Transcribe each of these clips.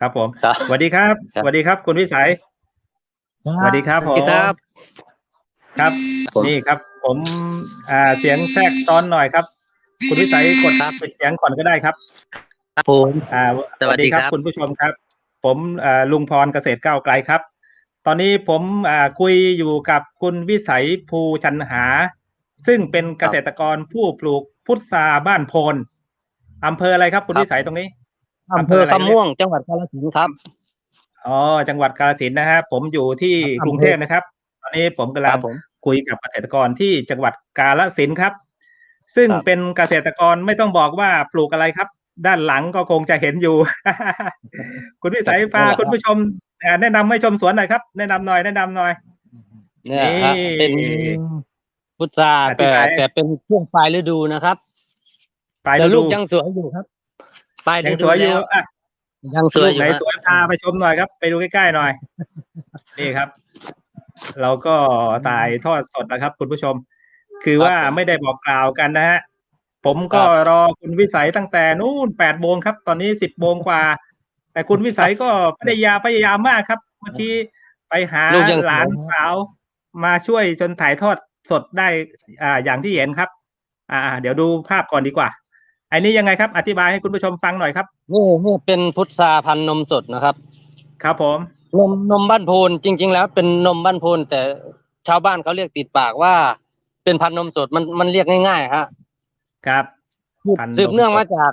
ครับผมครับสวัสดีครับครับ สวัสดีครับ คุณวิสัยสวัสดีครับสวัสดีครับ ครับ ผม นี่ครับ ผมอ่าเสียงแทรกซ้อนหน่อยครับ คุณวิสัยกดครับ ปิดเสียงก่อนก็ได้ครับ ครับผม อ่าสวัสดีครับ คุณผู้ชมครับ ผมอ่าลุงพรเกษตรก้าวไกลครับ ตอนนี้ผมอ่าคุยอยู่กับคุณวิสัยภูชันหา ซึ่งเป็นเกษตรกรผู้ปลูกพุทราบ้านโพนอำเภออะไรครับ คุณวิสัยตรงนี้ อำเภอคำม่วง จังหวัดกาฬสินธุ์ครับ อ๋อ จังหวัดกาฬสินธุ์นะฮะผมอยู่ที่ครับกรุงเทพนะครับ ตอนนี้ผมกำลัคงรับผมคุยกับเกษตรกรที่จังหวัดกาฬสินธุ์ครับ ซึ่งครับเป็นเกษตรกรไม่ต้องบอกว่าปลูกอะไรครับ ด้านหลังก็คงจะเห็นอยู่ คุณวิสัยพาคุณผู้ชมอ่าแนะนำให้ชมสวนหน่อยครับ แนะนำหน่อย แนะนำหน่อย เนี่ยฮะนี่เป็นพุทราอธิแต่บายแต่เป็นช่วงปลายฤดูนะครับปลายแต่ฤลูดูกยังสวยอยู่ครับ ปลายฤยังดูสวยอยู่แล้วอะยังสลูวยกอไหนยู่ฮะสวยพาไปชมหน่อยครับ ไปดูใกล้ๆหน่อย นี่ครับ เราก็ถ่ายทอดสดนะครับ คุณผู้ชม คือว่าไม่ได้บอกกล่าวกันนะฮะ ผมก็รอคุณวิสัยตั้งแต่นู่นแปดโมงครับ ตอนนี้สิบโมงกว่า แต่คุณวิสัยก็พยายามพยายามมากครับ เมื่อกี้ไปหาลูกยังหลานสวยสาวมาช่วยจนถ่ายทอดสดได้ อ่า อย่างที่เห็นครับ อ่า เดี๋ยวดูภาพก่อนดีกว่า อันนี้ยังไงครับ อธิบายให้คุณผู้ชมฟังหน่อยครับนี่นี่เป็นพุทราพันธุ์นมสดนะครับ ครับผมนมนมบ้านโพนจริง ๆ แล้วเป็นนมบ้านโพนแต่ชาวบ้านเขาเรียกติดปากว่า เป็นพันธุ์นมสดมันมันเรียกง่ายๆฮะครับพันธุ์นมสดสืบเนื่องมาจาก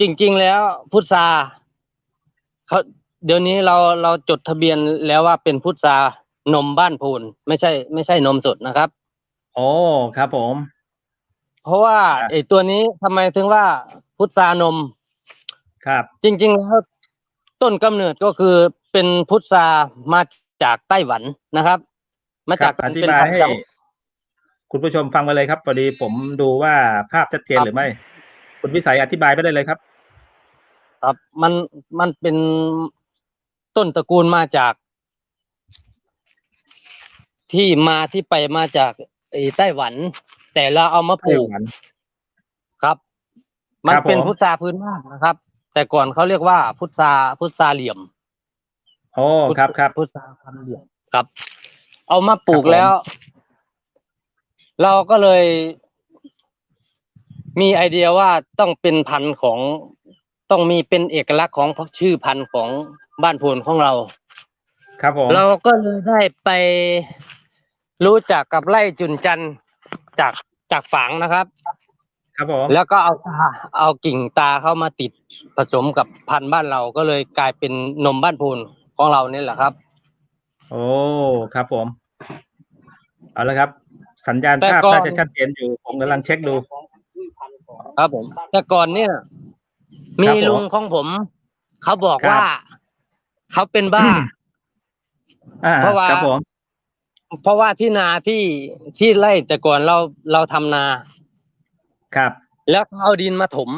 จริง ๆ แล้วพุทราเขาเดี๋ยวนี้เราเราจดทะเบียนแล้วว่าเป็นพุทรานมบ้านโพนไม่ใช่ ไม่ใช่นมสดนะครับ โอ้ครับผม เพราะว่าครับไอ้ตัวนี้ทำไมถึงว่าพุทรานม ครับ จริงๆแล้วต้นกำเนิดก็คือเป็นพุทรามาจากไต้หวันนะครับ มาคจารักบอธิเป็นบายพันธุ์ให้จากคุณผู้ชมฟังมาเลยครับพอดีผมดูว่าภาพชัดเจนครับหรือไม่ คุณวิสัยอธิบายไปได้เลยครับ ครับมันมันเป็นต้นตระกูลมาจาก ที่มาที่ไปมาจากไอ้ไต้หวัน แต่เราเอามาปลูกครับ มันครับผมเป็นพุทราพื้นบ้านนะครับ แต่ก่อนเขาเรียกว่าพุทราพุทราเหลี่ยมโอ้ครับครับพุทราพันธุ์เหลี่ยมครับ เอามาปลูกครับผมแล้ว เราก็เลย มีไอเดียว่าต้องเป็นพันธุ์ของต้องมีเป็นเอกลักษณ์ของชื่อพันธุ์ของบ้านโพนของเรา ครับผมเราก็เลยได้ไปรู้จักกับไร่จุนจันทร์ จากจากฝางนะครับ ครับผมแล้วก็เอาตาเอากิ่งตาเข้ามาติดผสมกับพันธุ์บ้านเราก็เลยกลายเป็นนมบ้านโพนของเรานี่แหละครับ โอ้ครับผม เอาละครับ สัญญาณแต่ภาพก่อนน่าจะชัดเจนอยู่ผมกำลังเช็คดู ครับผม แต่ก่อนเนี่ย มีครับผมลุงของผม เขาบอกครับว่า เขาเป็นบ้าอ่าเพราะว่าครับผม เพราะว่าที่นาที่ที่ไร่แต่ก่อนเราเราทำนา ครับ แล้วเขาเอาดินมาถม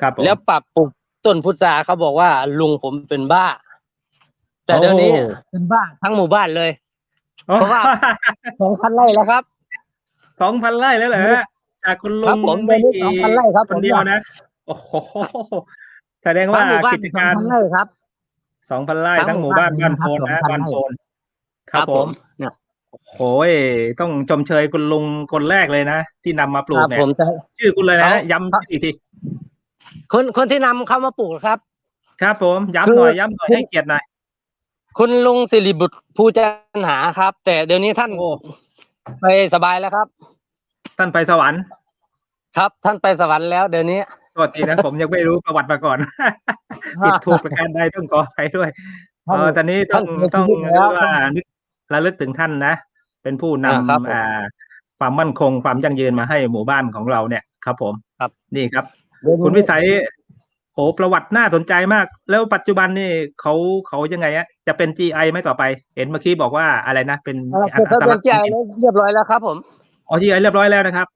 ครับผม แล้วปรับปลูกต้นพุทราเขาบอกว่าลุงผมเป็นบ้า แต่เดี๋ยวนี้โอ้ เป็นบ้าทั้งหมู่บ้านเลยโอ้เพราะว่า สองพันไร่แล้วครับ สองพันไร่แล้วเหรอฮะจากคุณลุครับงผมไม่เดือนนี้กี่2,000ไร่ครับคนเดียวผมว่า นะโอ้โหแสดงว่าทั้งหมู่บ้านกิจสองการพันไร่ครับ สองพันไร่ทั้ทั้งงหหมู่มู่บ้านบ้าบ้านนโพนนะ2,000บ้านโพน ครับผมเนี่ยโอ้ยต้องชมเชยคุณลุงคนแรกเลยนะ ที่นำมาปลูคกรับเนี่ยผมจะชื่อคุณเลยนะเขาย้ำอีกทีคนคนที่นำเข้ามาปลูกครับ ครับผมคือย้ำหน่อยย้ำหน่อยให้เกียรติหน่อยคุณลุงสิริบุตรภูจันหาครับ แต่เดี๋ยวนี้ท่านโอ้ไปสบายแล้วครับ ท่านไปสวรรค์ ครับ ท่านไปสวรรค์แล้วเดี๋ยวนี้โทษทีนะผมยังไม่รู้ประวัติมาก่อนผิดถูกประการใดต้องขอไปด้วยเออตอนนี้ต้องท่านเสียต้องชีวิตแล้วเรียกว่านึก ระลึกถึงท่านนะ เป็นผู้นอ่าครับผมำอ่าความมั่นคงความยั่งยืนมาให้หมู่บ้านของเราเนี่ยครับผมครับนี่ครับเดี๋ยวนี้คุณวิสัยโหประวัติน่าสนใจมาก แล้วปัจจุบันนี่เขาเขายังไงอะจะเป็น GI ไหมต่อไป เห็นเมื่อกี้บอกว่าอะไรนะเป็นเอ่อจดทะเบียนจ่ายแล้วเรียบร้อยแล้วครับ ผมอ๋อ GI เรียบร้อยแล้วนะครับ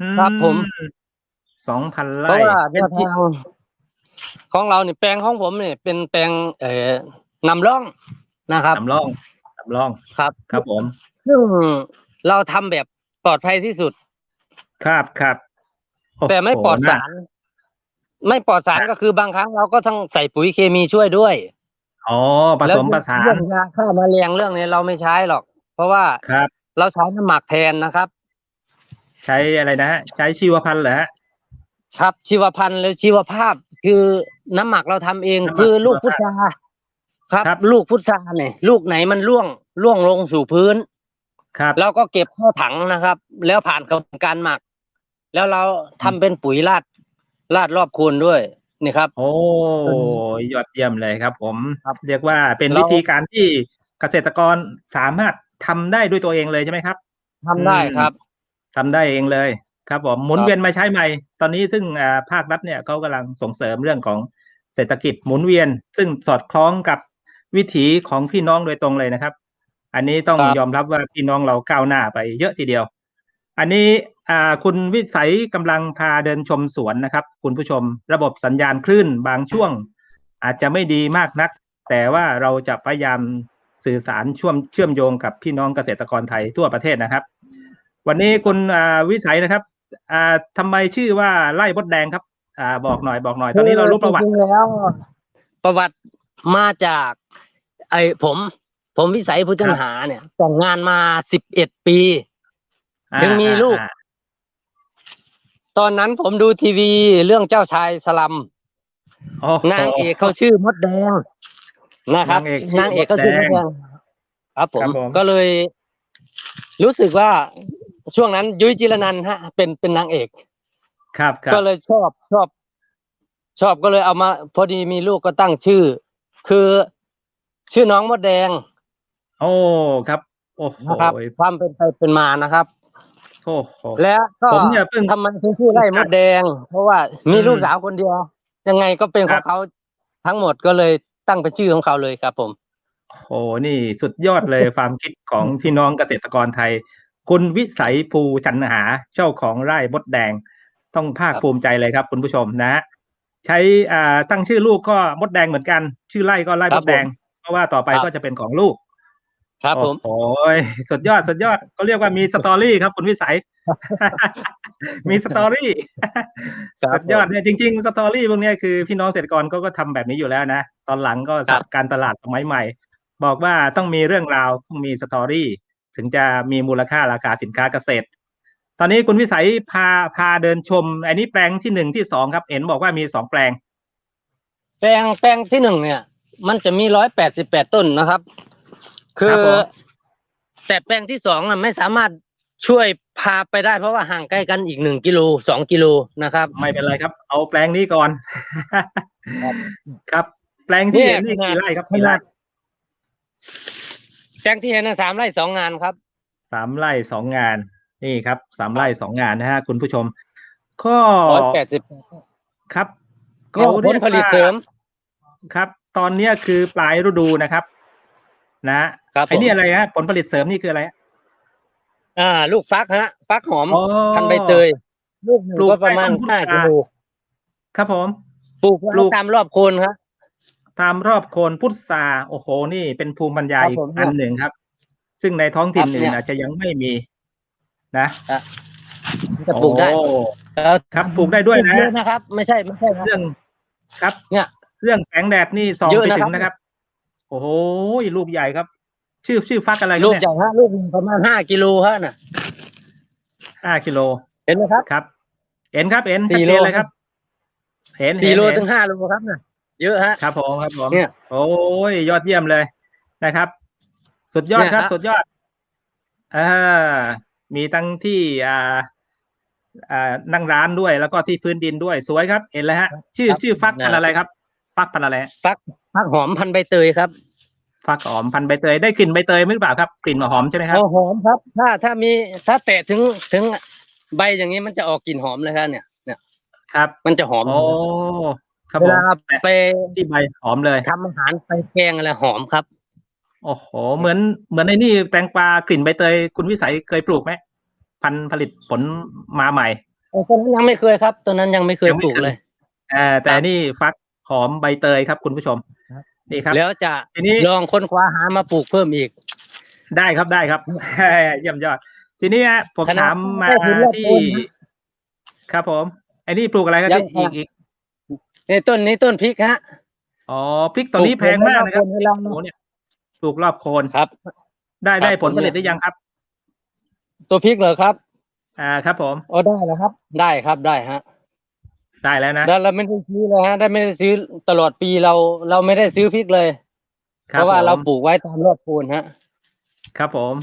อืครับผมสองพันเพไร่ราะว่าเป็แนนวทางของเราเนี่ยแปลงของผมเนี่ยเป็นแปลงเอ่อนำร่องนะครับสำรอง สำรองครับ ครับผม ซึ่งเราทำแบบปลอดภัยที่สุด ครับครับโอ้โหแต่ไม่ปลอดน่สารไม่ปลอดสารก็คือบางครั้งเราก็ต้องใส่ปุ๋ยเคมีช่วยด้วยอ๋อผสมผสาเรื่นองยาฆ่าแมลงเรื่องนี้เราไม่ใช้หรอก เพราะว่าครับ เราใช้น้ำหมักแทนนะครับ ใช้อะไรนะฮะใช้ชีวพันธุ์เหรอฮะ ครับชีวพันธุ์หรือชีวภาพคือน้ำหมักเราทำเองน้ำหมักคือลูกชีพุวทภาพรา ครับครับ ลูกพุทราเนี่ยลูกไหนมันร่วงร่วงลงสู่พื้น ครับเราก็เก็บเข้าถังนะครับ แล้วผ่านกระบวนการหมัก แล้วเราทำเป็นปุ๋ยราดราดรอบโคนด้วยนี่ครับ โอ้ยอดเยี่ยมเลยครับ ผมครับเรียกว่าเป็นเราวิธีการที่เกษตรกรสามารถทำได้ด้วยตัวเองเลยใช่ไหมครับทำได้ครับทำได้เองเลยครับผมหมุนครับเวียนมาใช้ใหม่ ตอนนี้ซึ่งอ่าภาครัฐเนี่ยเขากำลังส่งเสริมเรื่องของเศรษฐกิจหมุนเวียน ซึ่งสอดคล้องกับ วิถีของพี่น้องโดยตรงเลยนะครับ อันนี้ต้องครับยอมรับว่าพี่น้องเราก้าวหน้าไปเยอะทีเดียว อันนี้อ่าคุณวิสัยกำลังพาเดินชมสวนนะครับ คุณผู้ชมระบบสัญญาณคลื่นบางช่วง อาจจะไม่ดีมากนัก แต่ว่าเราจะพยายามสื่อสารช่วมเชื่อมโยงกับพี่น้องเกษตรกรไทยทั่วประเทศนะครับ วันนี้คุณอ่าวิสัยนะครับอ่าทำไมชื่อว่าไล่บดแดงครับอ่าบอกหน่อยบอกหน่อย ตอนนี้เรารู้ประวัติจงๆแล้วประวัติมาจาก ไอ้ผม ผมวิสัยพุทธันหาเนี่ยแต่งงานมาสิบเอ็ดปีอ่าถึงมีลูกอ่าตอนนั้นผมดูทีวีเรื่องเจ้าชายสลัมโอ้โหนางเอกเขาชื่อมดแดงนะครับนางเอกชื่อนางเอกเขาชื่อมมดดแดแดงงครับผมครับผมก็เลยรู้สึกว่าช่วงนั้นยุ้ยจิรนันท์ฮะ เป็นเป็นนางเอกครับครับก็เลยชอบชอบ ชอบก็เลยเอามา พอดีมีลูกก็ตั้งชื่อ คือ ชื่อน้องมดแดง โอ้ครับ โอ้โหนะครับความเป็นไปเป็นมานะครับโอ้โหแล้วก็ผมเนี่ยเพิ่งทำไมถึงชื่อไร่มดแดง เพราะว่ามีอืมลูกสาวคนเดียว ยังไงก็เป็นคขรัอบงเขาทั้งหมดก็เลยตั้งเป็นชื่อของเขาเลยครับ ผมโอ้โหนี่สุดยอดเลยความคิดของพี่น้องเกษตรกรไทย คุณวิสัยภูจันหาเจ้าของไร่บดแดง ต้องภาคภูมิใจเลยครับ คุณผู้ชมนะ ใช้อ่าตั้งชื่อลูกก็มดแดงเหมือนกัน ชื่อไร่ก็ไร่มดแดงเพ ราะว่าต่อไปก็จะเป็นของลูก ครับผมโอ้โหสุดยอดสุดยอดก็เรียกว่ามีสตอรี่ครับ คุณวิสัย มีสตอรี่ครับสุดยอดเนี่ยจริง ๆ สตอรี่พวกเนี้ยคือพี่น้องเกษตรกรก็ก็ทำแบบนี้อยู่แล้วนะ ตอนหลังก็ครัสับบการตลาดสมัยใหม่ บอกว่าต้องมีเรื่องราวต้องมีสตอรี่ถึงจะมีมูลค่าราคาสินค้าเกษตร ตอนนี้คุณวิสัยพาพาเดินชม อันนี้แปลงที่หนึ่งที่สองครับเห็นบอกว่ามีสองแปลง แปลงแปลงที่หนึ่งเนี่ย มันจะมีร้อยแปดสิบแปดต้นนะครับ คืครัอบผม แต่แปลงที่สองน่ะไม่สามารถช่วยพาไปได้เพราะว่าห่างใกล้กันอีกหนึ่งกิโลสองกิโลนะครับ ไม่เป็นไรครับ เอาแปลงนี้ก่อน ครับครับ แปลงที่เนี่ยเห็นนี่ขนาด กี่ไร่ครับกี่ไร่แปลงที่เห็นนะสามไร่สองงานครับ สามไร่สองงาน นี่ครับสามไร่สองงานนะฮะคุณผู้ชม ก็ร้อยแปดสิบครับเนี่ยผเรีลยกผลิตว่าเสริม ครับ ตอนเนี้ยคือปลายฤดูนะครับ นะครับไอ้นี่ผมอะไรฮะผลผลิตเสริมนี่คืออะไรฮะ อ่า ลูกฟักฮะ ฟักหอมอ๋อพันใบเตย ลูกหนึ่งปลูกก็ประมาณใต้ต้นพุทห้ารา กิโลครับผม ปลูกไว้ปลูก ตามรอบโคนครับ ตามรอบโคนพุทราโอ้โห นี่เป็นภูมิปัญญาครับอีกผมอันหนึ่งครับ ซึ่งในท้องถิ่นครับอื่เนี่นยอาจจะยังไม่มี นะจะปลูกได้โอ้แล้วครับปลูกได้ด้วยนะ เยอะนะครับ ไม่ใช่ไม่ใช่ครับ เรื่องครับเนี่ย เรื่องแสงแดดนี่ส่องเยอะไปนะครับถึงนะครับ โอ้โหลูกใหญ่ครับ ชื่อชื่อฟักอะไรครัลูบกเนี่ยใหญ่ฮะลูกหนึ่งประมาณห้ากิโลฮะน่ะห้ากิโลเห็นไหมครับครับ เห็นครับเห็นสี่ชัดเจนโลเลยครับ เห็นสี่เห็นโลเห็นถึงห้าโลครับน่ะเยอะฮะครับผมครับผมเนี่ยโอ้ยยอดเยี่ยมเลยนะครับ สุดยอดเนี่ยครับฮะสุดยอดอ่ามีทั้งที่อ่าอ่านั่งร้านด้วยแล้วก็ที่พื้นดินด้วยสวยครับ เห็นแล้วฮะ ชื่อชื่อฟักพันธุ์อะไรครับ ฟักพันธุ์อะไรฮะฟักฟักหอมพันใบเตยครับ ฟักหอมพันธุ์ใบเตยได้กลิ่นใบเตยไหมหรือเปล่าครับกลิ่นหอมใช่ไหมครับเอาหอมครับ ถ้าถ้ามีถ้าแตะถึงถึงใบอย่างนี้มันจะออกกลิ่นหอมเลยครับเนี่ย เนี่ยครับ มันจะหอมโอ้ครับเวผมลาไปที่ใบหอมเลยทำอาหารไปแกงอะไรหอมครับ โอ้โห เหมือนเหมือนในนี่แตงกวากลิ่นใบเตย คุณวิสัยเคยปลูกไหมพันธุ์ผลิตผลมาใหม่ตอนนั้นยังไม่เคยครับตอนนั้นยังไม่เคยยังไม่ปลูกเคยเลยอ่าแต่ครับนี่ฟัก หอมใบเตยครับคุณผู้ชมครับนี่ครับ แล้วจะทีนี้ลองค้นคว้าหามาปลูกเพิ่มอีก ได้ครับได้ครับเยี่ยมยอด ทีนี้ฮะผมขนาดถามมาแค่พื้นรอบที่โคนนะครับผมไอ้นี่ปลูกอะไรครับยังอีกอีกในต้นนี้ต้นพริกฮะอ๋อพริกตอนนี้แพงมากนะครับปลูกรอบโคนโอ้เนี่ยปลูกรอบโคนครับ ได้ครับได้ผลผมผเนี่ลิตยหรือยังครับ ตัวพริกเหรอครับ อ่าครับ ผมโอ้ได้แล้วครับ ได้ครับได้ฮะ ได้แล้วนะแล้วเราไม่ได้ซื้อเลยฮะได้ไม่ได้ซื้อตลอดปีเราเราไม่ได้ซื้อพริกเลยคเพราะว่าผมเราปลูกไว้ตามรอบโคนฮะ ครับผม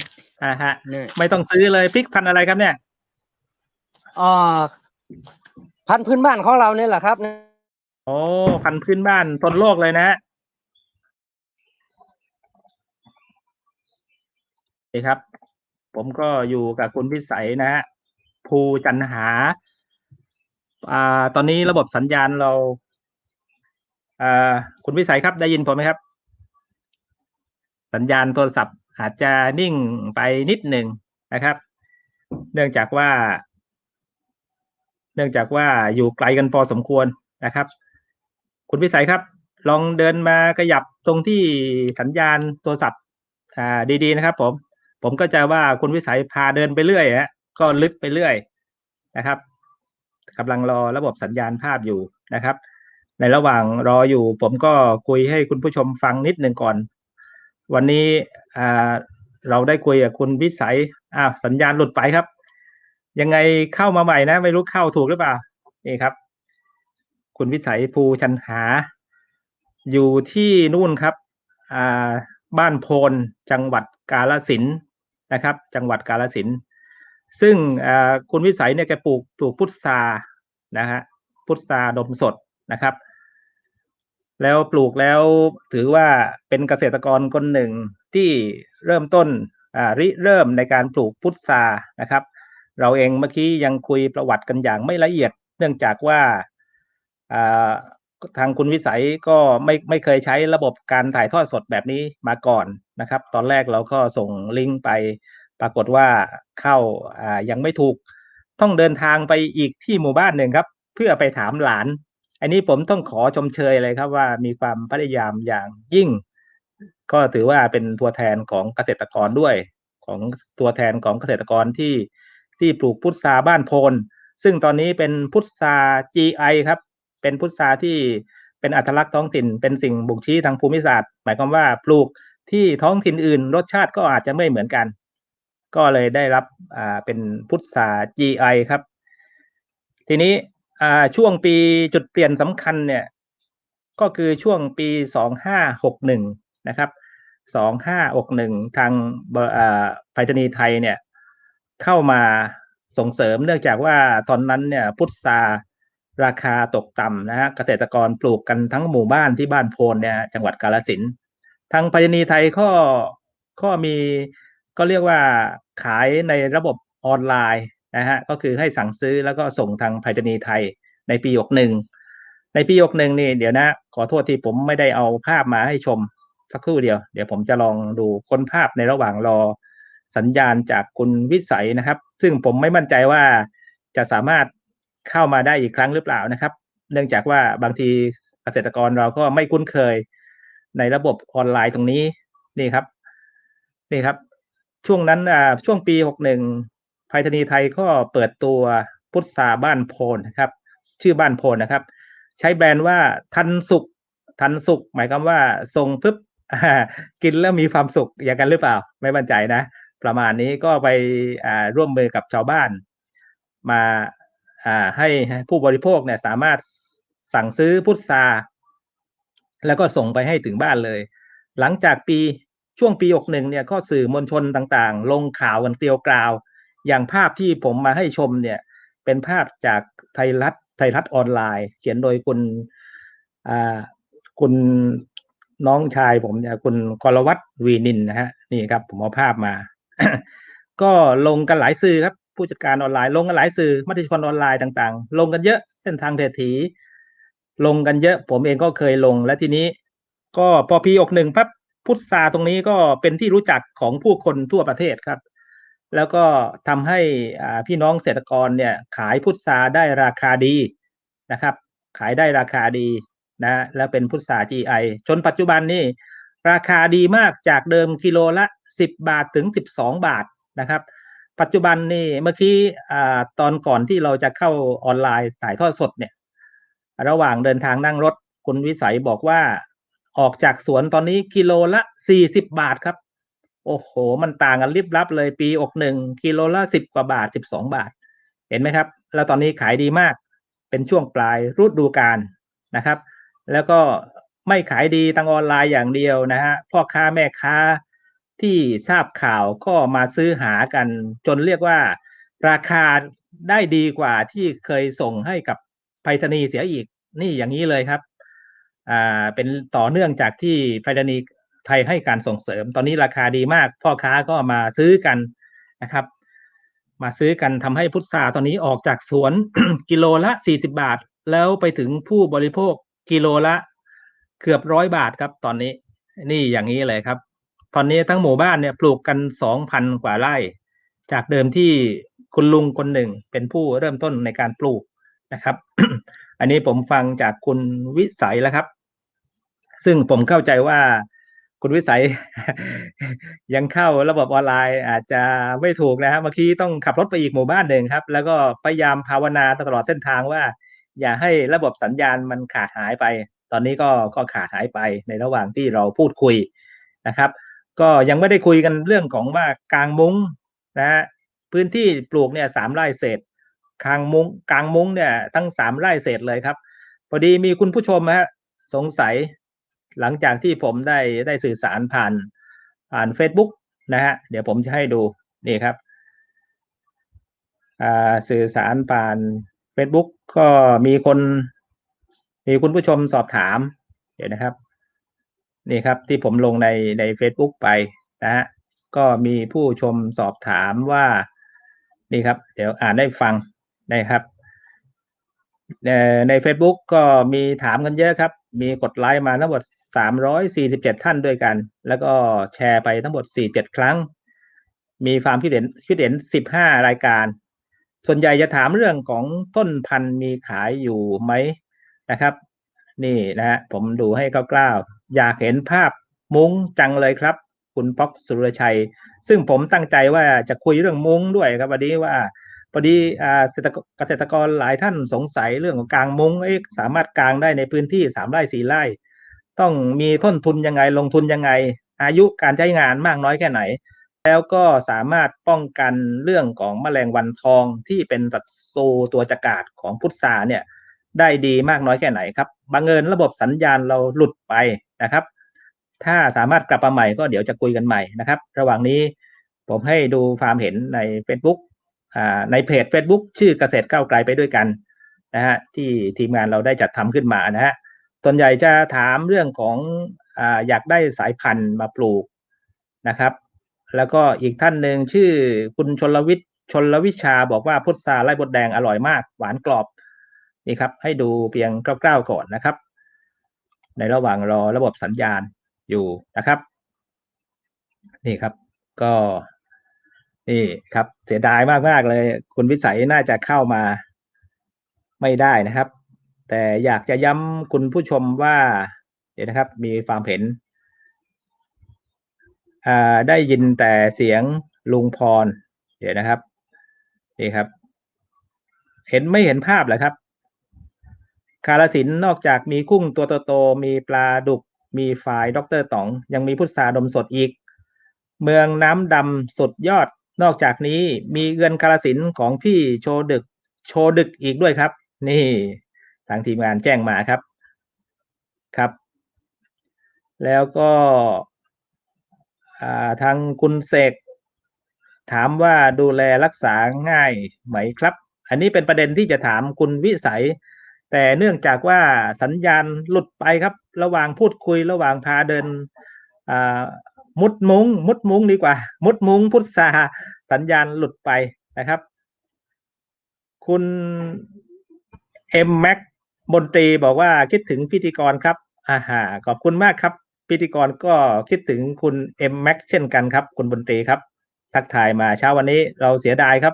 อ่าฮะเนี่ยไม่ต้องซื้อเลยพริกพันธุ์อะไรครับเนี่ยอ่าพันธุ์พื้นบ้านของเราเนี่ยแหละครับโอ้พันธุ์พื้นบ้านต้นโลกเลยนะฮะนี่ครับ ผมก็อยู่กับคุณพิสัยนะฮะภูจันหา อ่า ตอนนี้ระบบสัญญาณเราอ่าคุณพิสัยครับได้ยินผมไหมครับ สัญญาณโทรศัพท์อาจจะนิ่งไปนิดหนึ่งนะครับ เนื่องจากว่า เนื่องจากว่าอยู่ไกลกันพอสมควรนะครับ คุณพิสัยครับ ลองเดินมาขยับตรงที่สัญญาณโทรศัพท์อ่าดีๆนะครับ ผม ผมก็จะว่าคุณวิสัยพาเดินไปเรื่อยฮะก็ลึกไปเรื่อยนะครับ กำลังรอระบบสัญญาณภาพอยู่นะครับ ในระหว่างรออยู่ ผมก็คุยให้คุณผู้ชมฟังนิดหนึ่งก่อน วันนี้เราได้คุยกับคุณวิสัยอ้าวสัญญาณหลุดไปครับ ยังไงเข้ามาใหม่นะ ไม่รู้เข้าถูกหรือเปล่านี่ครับ คุณวิสัยภูชันหา อยู่ที่นู่นครับบ้านโพนจังหวัดกาฬสินนะครับ จังหวัดกาฬสิน ซึ่งคุณวิสัยเนี่ยแกปลูกปลูกพุทรานะฮะพุทราดมสดนะครับ แล้วปลูกแล้วถือว่าเป็นเกษตรกรคนหนึ่งที่เริ่มต้นริเริ่มในการปลูกพุทรานะครับ เราเองเมื่อกี้ยังคุยประวัติกันอย่างไม่ละเอียด เนื่องจากว่าทางคุณวิสัยก็ไม่ไม่เคยใช้ระบบการถ่ายทอดสดแบบนี้มาก่อนนะครับ ตอนแรกเราก็ส่งลิงก์ไป ปรากฏว่าเข้าอ่ายังไม่ถูกต้องเดินทางไปอีกที่หมู่บ้านหนึ่งครับ เพื่อไปถามหลาน อันนี้ผมต้องขอชมเชยเลยครับว่ามีความพยายามอย่างยิ่ง ก็ถือว่าเป็นตัวแทนของเกษตรกรด้วยของตัวแทนของเกษตรกรที่ที่ปลูกพุทราบ้านโพนซึ่งตอนนี้เป็นพุทรา GI ครับ เป็นพุทราที่เป็นอัตลักษณ์ท้องถิ่น เป็นสิ่งบ่งชี้ทางภูมิศาสตร์ หมายความว่าปลูกที่ท้องถิ่นอื่น รสชาติก็อาจจะไม่เหมือนกัน ก็เลยได้รับอ่าเป็นพุทรา GI ครับ ทีนี้อ่าช่วงปีจุดเปลี่ยนสำคัญเนี่ยก็คือช่วงปีสองห้าหกหนึ่งนะครับสองห้าอกหนึ่งทางเบอร์อ่าไปรษณีย์ไทยเนี่ยเข้ามาส่งเสริมเนื่องจากว่าตอนนั้นเนี่ยพุทราราคาตกต่ำนะฮะเกษตรกรปลูกกันทั้งหมู่บ้านที่บ้านโพนเนี่ยจังหวัดกาฬสินทางไปรษณีย์ไทยก็ก็มีก็เรียกว่า ขายในระบบออนไลน์นะฮะก็คือให้สั่งซื้อแล้วก็ส่งทางไปรษณีย์ไทยในปีหกหนึ่งในปีหกหนึ่งนี่เดี๋ยวนะ ขอโทษที่ผมไม่ได้เอาภาพมาให้ชมสักครู่เดียว เดี๋ยวผมจะลองดูค้นภาพในระหว่างรอสัญญาณจากคุณวิสัยนะครับ ซึ่งผมไม่มั่นใจว่าจะสามารถเข้ามาได้อีกครั้งหรือเปล่านะครับ เนื่องจากว่าบางทีเกษตรกรเราก็ไม่คุ้นเคยในระบบออนไลน์ตรงนี้นี่ครับ นี่ครับ ช่วงนั้นอ่าช่วงปีหกหนึ่งไปรษณีไทยก็เปิดตัวพุทราบ้านโพนนะครับ ชื่อบ้านโพนนะครับ ใช้แบรนด์ว่าทันสุขทันสุข หมายความว่าส่งปุ๊บกินแล้วมีความสุขอย่างกันหรือเปล่า ไม่มั่นใจนะ ประมาณนี้ก็ไปอ่าร่วมมือกับชาวบ้าน มาอ่าให้ให้ผู้บริโภคเนี่ยสามารถสั่งซื้อพุทราแล้วก็ส่งไปให้ถึงบ้านเลย หลังจากปี ช่วงปีหกหนึ่งเนี่ยก็สื่อมวลชนต่างๆ ลงข่าวกันเกลียวกราว อย่างภาพที่ผมมาให้ชมเนี่ย เป็นภาพจากไทยรัฐไทยรัฐออนไลน์ เขียนโดยคุณคุณน้องชายผมเนี่ยคุณกรวัตวีนินนะฮะนี่ครับ ผมเอาภาพมา ก็ลงกันหลายสื่อครับผู้จัดการออนไลน์ลงกันหลายสื่อมัติชนออนไลน์ต่างๆ ลงกันเยอะเส้นทางเศรษฐีลงกันเยอะ ผมเองก็เคยลงและทีนี้ ก็พอปีอกหนึ่งพับ พุทธาตรงนี้ก็เป็นที่รู้จักของผู้คนทั่วประเทศครับ แล้วก็ทำให้พี่น้องเกษตรกรเนี่ยขายพุทราได้ราคาดีนะครับ ขายได้ราคาดีนะแล้วเป็นพุทรา GI จนปัจจุบันนี่ราคาดีมากจากเดิมกิโลละสิบบาทถึงสิบสองบาทนะครับ ปัจจุบันนี่เมื่อกี้อตอนก่อนที่เราจะเข้าออนไลน์ถ่ายทอดสดเนี่ย ระหว่างเดินทางนั่งรถคุณวิสัยบอกว่า ออกจากสวนตอนนี้กิโลละสี่สิบบาทครับ โอ้โห มันต่างกันลิบลับเลยปีอกหนึ่งกิโลละสิบกว่าบาทสิบสองบาท เห็นไหมครับ แล้วตอนนี้ขายดีมากเป็นช่วงปลายฤดูกาลนะครับ แล้วก็ไม่ขายดีทางออนไลน์อย่างเดียวนะฮะพ่อค้าแม่ค้าที่ทราบข่าวก็มาซื้อหากัน จนเรียกว่า ราคาได้ดีกว่าที่เคยส่งให้กับไปรษณีย์เสียอีก นี่อย่างนี้เลยครับ อ่าเป็นต่อเนื่องจากที่ไปรษณีย์ไทยให้การส่งเสริม ตอนนี้ราคาดีมาก พ่อค้าก็มาซื้อกันนะครับ มาซื้อกันทำให้พุทราตอนนี้ออกจากสวนกิโลละ40บาท แล้วไปถึงผู้บริโภคกิโลละเกือบร้อยบาทครับตอนนี้ นี่อย่างนี้เลยครับ ตอนนี้ทั้งหมู่บ้านเนี่ยปลูกกัน2,000กว่าไร่ จากเดิมที่คุณลุงคนหนึ่งเป็นผู้เริ่มต้นในการปลูกนะครับ อันนี้ผมฟังจากคุณวิสัยแล้วครับ ซึ่งผมเข้าใจว่าคุณวิสัยยังเข้าระบบออนไลน์อาจจะไม่ถูกนะครับเมื่อกี้ต้องขับรถไปอีกหมู่บ้านหนึ่งครับ แล้วก็พยายามภาวนาตลอดเส้นทางว่า อย่าให้ระบบสัญญาณมันขาดหายไป ตอนนี้ก็ก็ขาดหายไปในระหว่างที่เราพูดคุยนะครับ ก็ยังไม่ได้คุยกันเรื่องของว่ากลางมุ้งนะฮะพื้นที่ปลูกเนี่ยสามไร่เศษกลางมุ้งกลางมุ้งเนี่ยทั้งสามไร่เศษเลยครับ พอดีมีคุณผู้ชมฮะสงสัย หลังจากที่ผมได้ได้สื่อสารผ่านผ่าน Facebook นะฮะเดี๋ยวผมจะให้ดูนี่ครับอ่าสื่อสารผ่าน Facebook ก็มีคนมีคุณผู้ชมสอบถาม เดี๋ยวนะครับ นี่ครับที่ผมลงในใน Facebook ไปนะฮะก็มีผู้ชมสอบถามว่านี่ครับ เดี๋ยวอ่านได้ฟังนะครับใน Facebook ก็มีถามกันเยอะครับ มีกดไลค์มาทั้งหมด 347 ท่านด้วยกัน แล้วก็แชร์ไปทั้งหมด 47 ครั้ง มีความคิดเห็นคิดเห็น 15 รายการ ส่วนใหญ่จะถามเรื่องของต้นพันธุ์มีขายอยู่ไหมนะครับ นี่นะฮะผมดูให้คร่าวๆ อยากเห็นภาพมุ้งจังเลยครับ คุณป๊อกสุรชัย ซึ่งผมตั้งใจว่าจะคุยเรื่องมุ้งด้วยครับวันนี้ว่า พอดีอ่าเกษตรกรหลายท่านสงสัยเรื่องของกางมุ้งเอ๊ะสามารถกางได้ในพื้นที่สามไร่สี่ไร่ ต้องมีต้นทุนยังไงลงทุนยังไง อายุการใช้งานมากน้อยแค่ไหน แล้วก็สามารถป้องกันเรื่องของแมลงวันทองที่เป็นศัตรูตัวจักาดของพุทราเนี่ยได้ดีมากน้อยแค่ไหนครับบังเอิญระบบสัญญาณเราหลุดไปนะครับ ถ้าสามารถกลับมาใหม่ก็เดี๋ยวจะคุยกันใหม่นะครับ ระหว่างนี้ผมให้ดูความเห็นใน Facebook ในเพจ Facebook ชื่อเกษตรก้าวไกลไปด้วยกันนะฮะที่ทีมงานเราได้จัดทำขึ้นมานะฮะส่วนใหญ่จะถามเรื่องของอ่าอยากได้สายพันธุ์มาปลูกนะครับ แล้วก็อีกท่านหนึ่งชื่อคุณชนลวิทย์ชนลวิชาบอกว่าพุทราไร่บดแดงอร่อยมาก หวานกรอบนี่ครับ ให้ดูเพียงคร่าวๆก่อนนะครับ ในระหว่างรอระบบสัญญาณอยู่นะครับ นี่ครับ ก็ นี่ครับ เสียดายมากๆเลย คุณวิสัยน่าจะเข้ามาไม่ได้นะครับ แต่อยากจะย้ำคุณผู้ชมว่า เดี๋ยวนะครับ มีความเห็นได้ยินแต่เสียงลุงพร เดี๋ยวนะครับ นี่ครับ เห็นไม่เห็นภาพเหรอครับ คาลสินนอกจากมีกุ้งตัวโตๆมีปลาดุก มีฝายด็อกเตอร์ต๋อง ยังมีพุทราดมสดอีก เมืองน้ำดำสุดยอด นอกจากนี้มีเอือนกาลสินของพี่โชดึกโชดึกอีกด้วยครับ นี่ทางทีมงานแจ้งมาครับครับ แล้วก็ทางคุณเสกถามว่าดูแลรักษาง่ายไหมครับ อันนี้เป็นประเด็นที่จะถามคุณวิสัย แต่เนื่องจากว่าสัญญาณหลุดไปครับ ระหว่างพูดคุยระหว่างพาเดินอ มุดมุง้งมุดมุ้งดีกว่า มุดมุ้งพุทธาสัญญาณหลุดไปนะครับ คุณเอ็มแม็กบนตรีบอกว่าคิดถึงพิธีกรครับอาหาขอบคุณมากครับ พิธีกรก็คิดถึงคุณเอ็มแม็กเช่นกันครับ คุณบนตรีครับ ทักทายมาเช้าวันนี้เราเสียดายครับ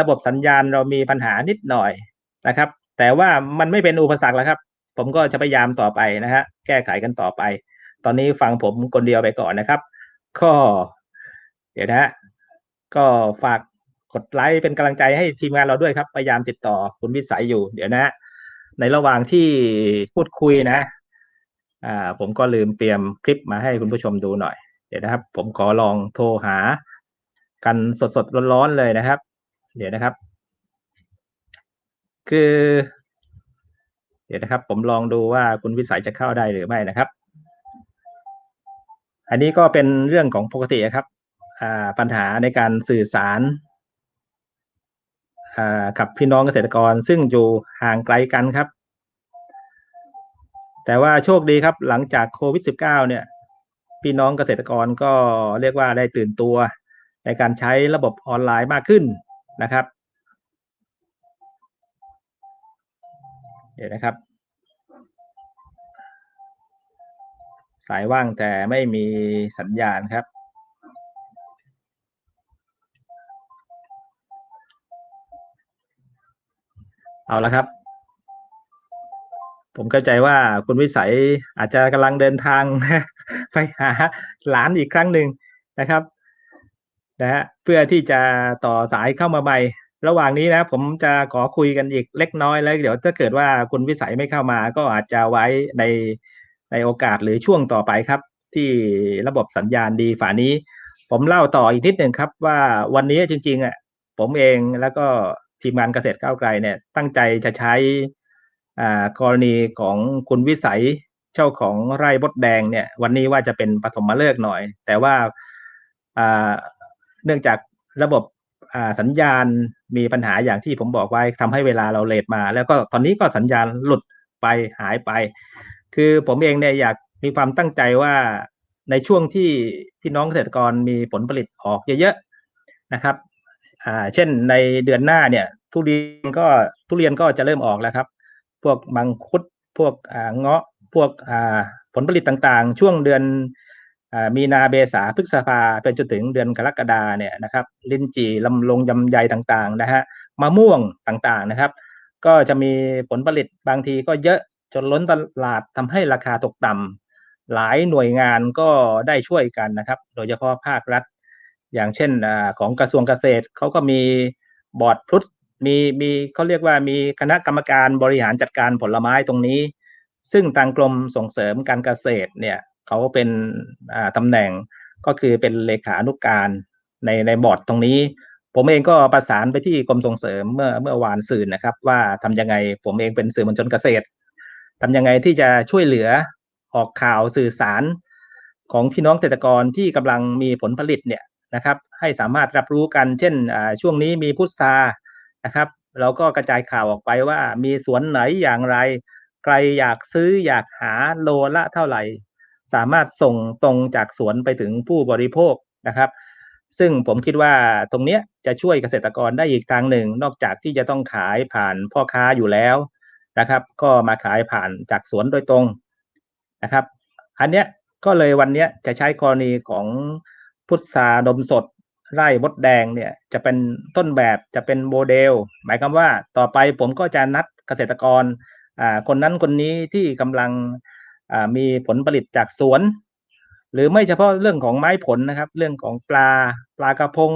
ระบบสัญญาณเรามีปัญหานิดหน่อยนะครับ แต่ว่ามันไม่เป็นอุปสรรคแล้วครับ ผมก็จะพยายามต่อไปนะฮะแก้ไขกันต่อไป ตอนนี้ฟังผมคนเดียวไปก่อนนะครับ ก็เดี๋ยวนะ ก็ฝากกดไลค์เป็นกำลังใจให้ทีมงานเราด้วยครับ พยายามติดต่อคุณวิสัยอยู่ เดี๋ยวนะฮะในระหว่างที่พูดคุยนะ อ่า ผมก็ลืมเตรียมคลิปมาให้คุณผู้ชมดูหน่อย เดี๋ยวนะครับ ผมขอลองโทรหา กันสดๆร้อนๆเลยนะครับ เดี๋ยวนะครับ คือ เดี๋ยวนะครับ ผมลองดูว่าคุณวิสัยจะเข้าได้หรือไม่นะครับ อันนี้ก็เป็นเรื่องของปกติครับปัญหาในการสื่อสารกับพี่น้องเกษตรกรซึ่งอยู่ห่างไกลกันครับ แต่ว่าโชคดีครับ หลังจากโควิด -19 เนี่ย พี่น้องเกษตรกรก็เรียกว่าได้ตื่นตัว ในการใช้ระบบออนไลน์มากขึ้นนะครับ เดี๋ยวนะครับ สายว่างแต่ไม่มีสัญญาณครับ เอาละครับ ผมเข้าใจว่าคุณวิสัยอาจจะกำลังเดินทาง ไปหาหลานอีกครั้งหนึ่งนะครับนะฮะเพื่อที่จะต่อสายเข้ามาใหม่ระหว่างนี้นะ ผมจะขอคุยกันอีกเล็กน้อยแล้ว เดี๋ยวถ้าเกิดว่าคุณวิสัยไม่เข้ามาก็อาจจะไว้ใน ในโอกาสหรือช่วงต่อไปครับ ที่ระบบสัญญาณดีฝานี้ ผมเล่าต่ออีกนิดหนึ่งครับ ว่าวันนี้จริงๆอะผมเองแล้วก็ทีมงานเกษตรก้าวไกลเนี่ยตั้งใจจะใช้อ่ากรณีของคุณวิสัยเจ้าของไร่บดแดงเนี่ยวันนี้ว่าจะเป็นปฐมฤกษ์หน่อย แต่ว่าอ่าเนื่องจากระบบอ่าสัญญาณมีปัญหาอย่างที่ผมบอกไว้ทำให้เวลาเราเลทมา แล้วก็ตอนนี้ก็สัญญาณหลุดไปหายไป คือผมเองเนี่ยอยากมีความตั้งใจว่าในช่วงที่พี่น้องเกษตรกรมีผลผลิตออกเยอะๆนะครับอ่าเช่นในเดือนหน้าเนี่ย ทุเรียนก็ทุเรียนก็จะเริ่มออกแล้วครับ พวกมังคุดพวกอ่าเงาะพวกอ่าผลผลิตต่างๆ ช่วงเดือนอ่ามีนาเบษาพฤษภาไปจนถึงเดือนกรกฎาเนี่ยนะครับ ลิ้นจี่ลำลงยำไยต่างๆนะฮะมะม่วงต่างๆนะครับ ก็จะมีผลผลิตบางทีก็เยอะ จนล้นตลาดทำให้ราคาตกต่ำหลายหน่วยงานก็ได้ช่วยกันนะครับ โดยเฉพาะภาครัฐ อย่างเช่นอของกระทรวงเกษตรเขาก็มีบอร์ดพลุตมีมีเขาเรียกว่ามีคณะกรรมการบริหารจัดการผลไม้ตรงนี้ ซึ่งทางกรมส่งเสริมการเกษตรเนี่ยเขาเป็นอ่าตำแหน่งก็คือเป็นเลขานุการในในบอร์ดตรงนี้ ผมเองก็ประสานไปที่กรมส่งเสริมเมื่อเมื่อวานซืนนะครับ ว่าทำยังไงผมเองเป็นสื่อมวลชนเกษตร ทำยังไงที่จะช่วยเหลือออกข่าวสื่อสารของพี่น้องเกษตรกรที่กำลังมีผลผลิตเนี่ยนะครับให้สามารถรับรู้กัน เช่นช่วงนี้มีพุทรานะครับ เราก็กระจายข่าวออกไปว่ามีสวนไหนอย่างไร ใครอยากซื้ออยากหาโลละเท่าไหร่ สามารถส่งตรงจากสวนไปถึงผู้บริโภคนะครับ ซึ่งผมคิดว่าตรงเนี้ยจะช่วยเกษตรกรได้อีกทางหนึ่ง นอกจากที่จะต้องขายผ่านพ่อค้าอยู่แล้ว นะครับ ก็มาขายผ่านจากสวนโดยตรงนะครับ อันเนี้ยก็เลยวันเนี้ยจะใช้กรณีของพุทรานมสดไร่มดแดงเนี่ยจะเป็นต้นแบบจะเป็นโมเดล หมายความว่าต่อไปผมก็จะนัดเกษตรกรอ่าคนนั้นคนนี้ที่กำลังอ่ามีผลผลิตจากสวน หรือไม่เฉพาะเรื่องของไม้ผลนะครับ เรื่องของปลาปลากระพง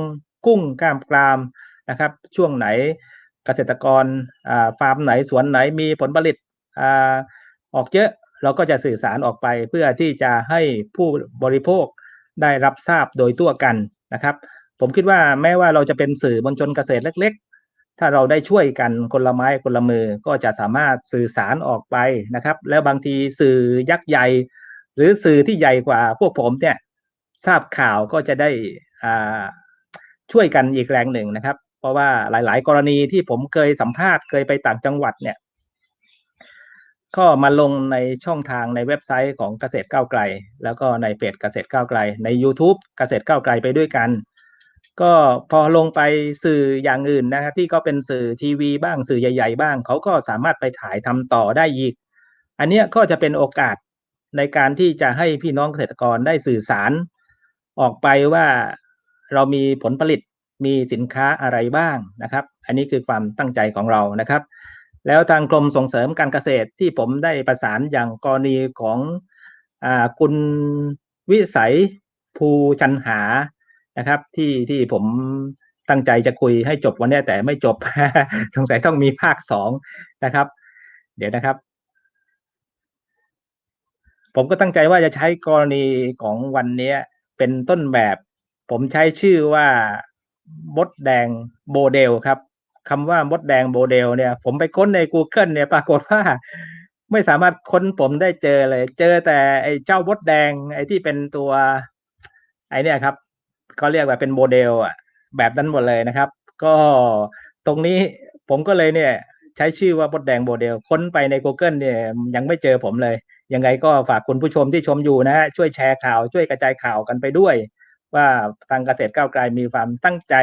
กุ้งก้ามกรามนะครับ ช่วงไหน กษตรกรฟาร์มไหนสวนไหนมีผลผลิตอออกเยอะเราก็จะสื่อสารออกไปเพื่อที่จะให้ผู้บริโภคได้รับทราบโดยทั่วกันนะครับ ผมคิดว่าแม้ว่าเราจะเป็นสื่อมวลชนเกษตรเล็ก ๆ ถ้าเราได้ช่วยกันคนละไม้คนละมือก็จะสามารถสื่อสารออกไปนะครับ แล้วบางทีสื่อยักษ์ใหญ่ หรือสื่อที่ใหญ่กว่าพวกผมเนี่ยทราบข่าวก็จะได้ช่วยกันอีกแรงหนึ่งนะครับ เพราะว่าหลาย ๆ กรณีที่ผมเคยสัมภาษณ์เคยไปต่างจังหวัดเนี่ย ก็มาลงในช่องทางในเว็บไซต์ของเกษตรก้าวไกล แล้วก็ในเพจเกษตรก้าวไกล ใน YouTube เกษตรก้าวไกลไปด้วยกัน ก็พอลงไปสื่ออย่างอื่นนะครับที่ก็เป็นสื่อทีวีบ้างสื่อใหญ่ ๆ บ้างเขาก็สามารถไปถ่ายทำต่อได้อีก อันเนี้ยก็จะเป็นโอกาสในการที่จะให้พี่น้องเกษตรกรได้สื่อสารออกไปว่าเรามีผลผลิต มีสินค้าอะไรบ้างนะครับ อันนี้คือความตั้งใจของเรานะครับ แล้วทางกรมส่งเสริมการเกษตรที่ผมได้ประสานอย่างกรณีของอคุณวิสัยภูจันหานะครับที่ที่ผมตั้งใจจะคุยให้จบวันนี้แต่ไม่จบสงสัยต้องมีภาคสองนะครับ เดี๋ยวนะครับ ผมก็ตั้งใจว่าจะใช้กรณีของวันนี้เป็นต้นแบบ ผมใช้ชื่อว่า มดแดงโมเดลครับคำว่ามดแดงโมเดลเนี่ย ผมไปค้นใน Google เนี่ยปรากฏว่าไม่สามารถค้นผมได้เจอเลย เจอแต่ไอ้เจ้ามดแดง ไอ้ที่เป็นตัว ไอ้นี่ครับเขาเรียกว่าเป็นโมเดลอะแบบนั้นหมดเลยนะครับ ก็ตรงนี้ผมก็เลยเนี่ย ใช้ชื่อว่ามดแดงโมเดล ค้นไปใน Google เนี่ยยังไม่เจอผมเลย ยังไงก็ฝากคุณผู้ชมที่ชมอยู่นะฮะช่วยแชร์ข่าวช่วยกระจายข่าวกันไปด้วย ว่าทางเกษตรก้าวไกลมีความตั้งใจ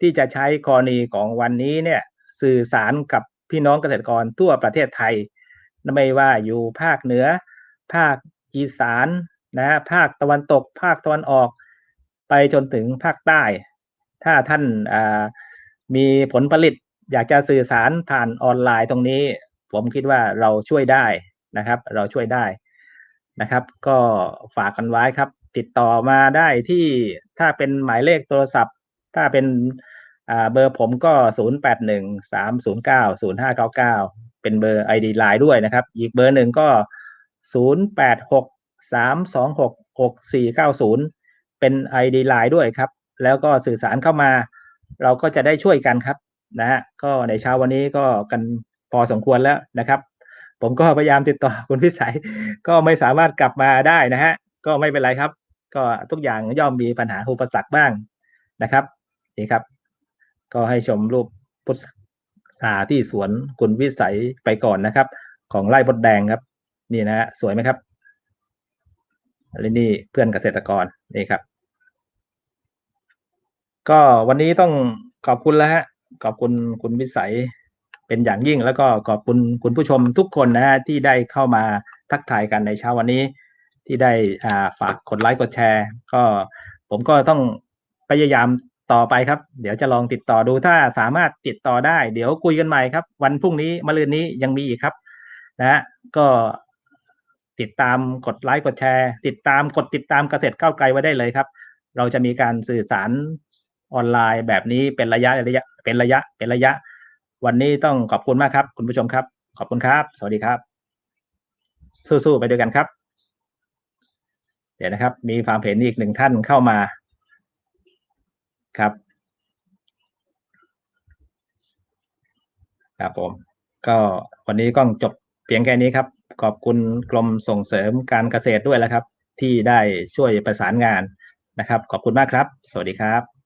ที่จะใช้กรณีของวันนี้เนี่ยสื่อสารกับพี่น้องเกษตรกรทั่วประเทศไทย ไม่ว่าอยู่ภาคเหนือ ภาคอีสานนะภาคตะวันตก ภาคตะวันออก ไปจนถึงภาคใต้ ถ้าท่านามีผลผลิตอยากจะสื่อสารผ่านออนไลน์ตรงนี้ ผมคิดว่าเราช่วยได้นะครับ เราช่วยได้นะครับ ก็ฝากกันไว้ครับ ติดต่อมาได้ที่ถ้าเป็นหมายเลขโทรศัพท์ ถ้าเป็นเบอร์ผมก็ 0 8 1 3 0 9 0 5 9 9 เป็นเบอร์ ID Line ด้วยนะครับ อีกเบอร์หนึ่งก็ 0 8 6 3 2 6 6 4 9 0 เป็น ID Line ด้วยครับ แล้วก็สื่อสารเข้ามา เราก็จะได้ช่วยกันครับนะฮะก็ในเช้าวันนี้ก็กันพอสมควรแล้วนะครับ ผมก็พยายามติดต่อคุณพิสัย ก็ไม่สามารถกลับมาได้นะฮะก็ไม่เป็นไรครับ ก็ทุกอย่างย่อมมีปัญหาอุปสรรคบ้างนะครับนี่ครับ ก็ให้ชมรูปพุทธาที่สวนคุณวิสัยไปก่อนนะครับ ของไร่บดแดงครับ นี่นะฮะสวยไหมครับและนี่เพื่อนเกษตรกรนี่ครับ ก็วันนี้ต้องขอบคุณแล้วฮะขอบคุณคุณวิสัยเป็นอย่างยิ่งแล้วก็ขอบคุณคุณผู้ชมทุกคนนะฮะที่ได้เข้ามาทักทายกันในเช้าวันนี้ ที่ได้อ่าฝากกดไลค์กดแชร์ ก็ผมก็ต้องพยายามต่อไปครับ เดี๋ยวจะลองติดต่อดูถ้าสามารถติดต่อได้ เดี๋ยวคุยกันใหม่ครับ วันพรุ่งนี้มะรืนนี้ยังมีอีกครับ นะฮะก็ติดตามกดไลค์กดแชร์ ติดตามกดติดตามเกษตรก้าวไกลไว้ได้เลยครับ เราจะมีการสื่อสารออนไลน์แบบนี้เป็นระยะระยะเป็นระยะเป็นระยะ วันนี้ต้องขอบคุณมากครับ คุณผู้ชมครับ ขอบคุณครับ สวัสดีครับ สู้ๆไปด้วยกันครับ ดี๋ยวนะครับ มีความเห็นอีกหนึ่งท่านเข้ามาครับครับผม ก็วันนี้ก็จบเพียงแค่นี้ครับ ขอบคุณกรมส่งเสริมการเกษตรด้วยแล้วครับ ที่ได้ช่วยประสานงานนะครับ ขอบคุณมากครับ สวัสดีครับ